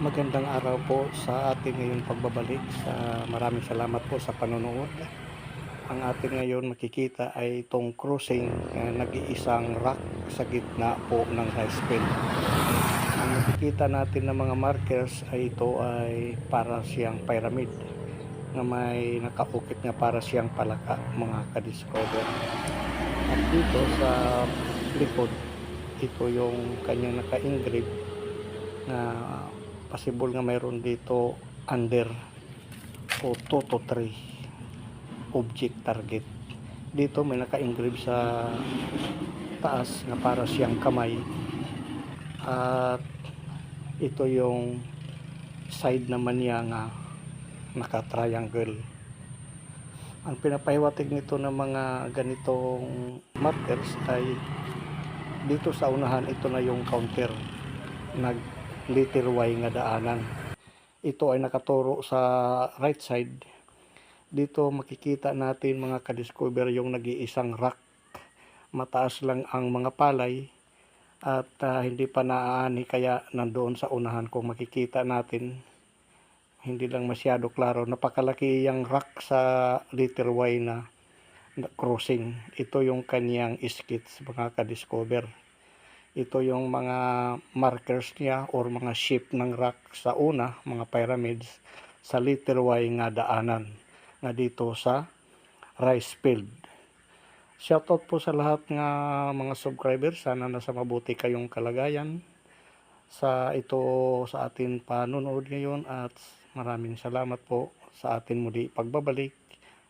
Magandang araw po sa ating ngayon pagbabalik. Sa maraming salamat po sa panonood. Ang ating ngayon makikita ay itong crossing na nag-iisang rock sa gitna po ng rice field. Ang makikita natin ng mga markers ay ito ay para siyang pyramid na may nakaukit nga para siyang palaka mga kadiscover. At dito sa likod, ito yung kanyang naka-engrave na possible nga mayroon dito under o 2 to 3 object target. Dito may naka-engrave sa taas na para siyang kamay. At ito yung side naman niya nga naka-triangle. Ang pinapahiwatig nito ng mga ganitong markers ay dito sa unahan ito na yung counter. Nag letter Y nga daanan. Ito ay nakaturo sa right side. Dito makikita natin mga kadiscover yung nag-iisang rack. Mataas lang ang mga palay at ah, hindi pa naaani kaya nandoon sa unahan kung makikita natin hindi lang masyado klaro napakalaki yung rack sa letter Y na na crossing ito yung kanyang skits mga kadiscover ito yung mga markers niya or mga shape ng rock sa una, mga pyramids, sa letter Y nga daanan nga dito sa rice field. Shoutout po sa lahat nga mga subscribers. Sana nasa mabuti kayong kalagayan sa ito sa atin panonood ngayon at maraming salamat po sa atin muli pagbabalik.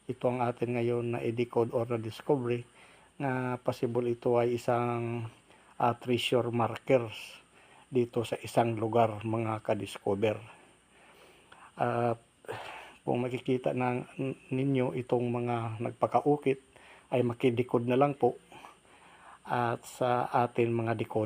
Ito ang atin ngayon na i-decode or na discovery nga possible ito ay isang uh, treasure markers dito sa isang lugar mga kadiscover. At kung makikita ng ninyo itong mga nagpakaukit ay makidikod na lang po at sa atin mga decode